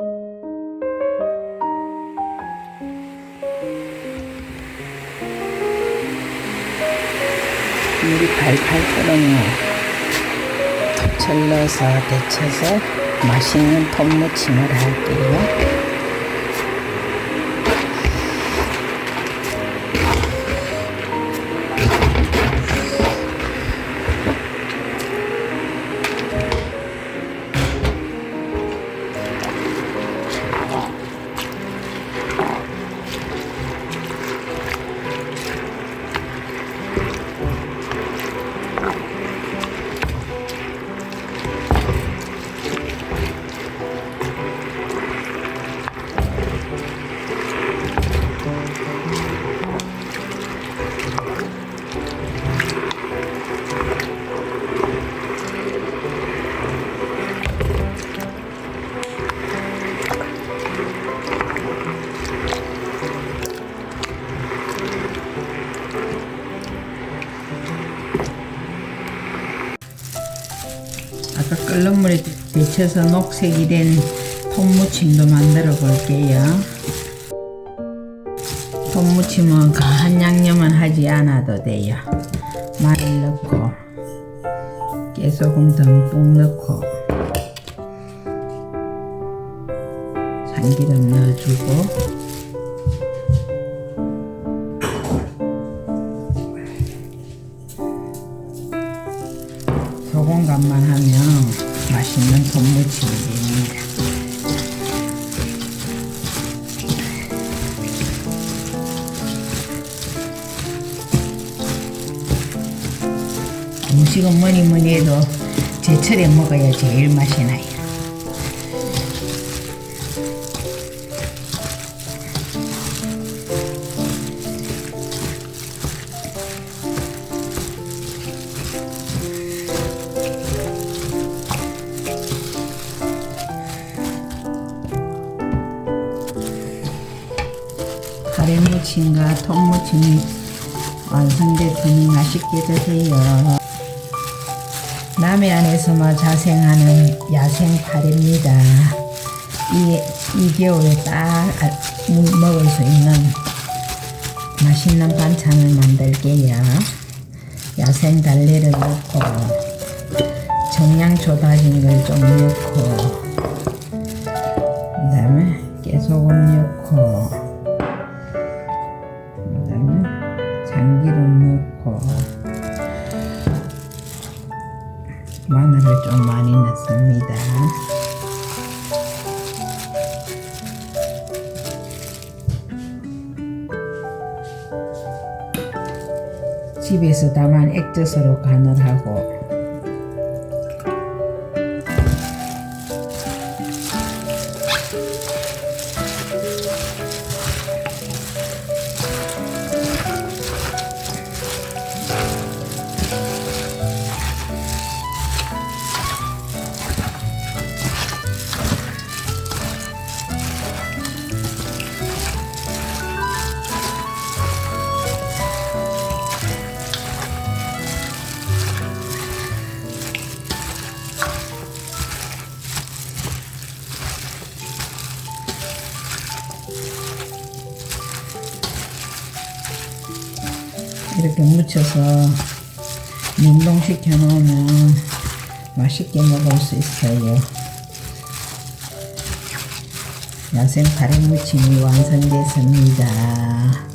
물이 팔팔 끓으면 톱철 넣어서 데쳐서 맛있는 톱무침을 할게요. 아까 끓는 물에 데쳐서 녹색이 된 톱무침도 만들어 볼게요. 톱무침은 가한 양념은 하지 않아도 돼요. 마늘 넣고 깨소금 듬뿍 넣고 참기름 넣어주고 간만 하면 맛있는 톱무침이 됩니다. 음식은 뭐니 뭐니 해도 제철에 먹어야 제일 맛이 나요. 카레무침과 톱무침이 완성됐으니 맛있게 드세요. 남해안에서만 자생하는 야생 카레입니다. 이, 이 겨울에 딱 먹을 수 있는 맛있는 반찬을 만들게요. 야생 달래를 넣고 청양초 다진 걸 좀 넣고 그 다음에 깨소금 넣고 마늘을 좀 많이 넣습니다. 집에서 다만 액젓으로 간을 하고 이렇게 무쳐서 냉동시켜 놓으면 맛있게 먹을 수 있어요. 야생 카레 무침이 완성됐습니다.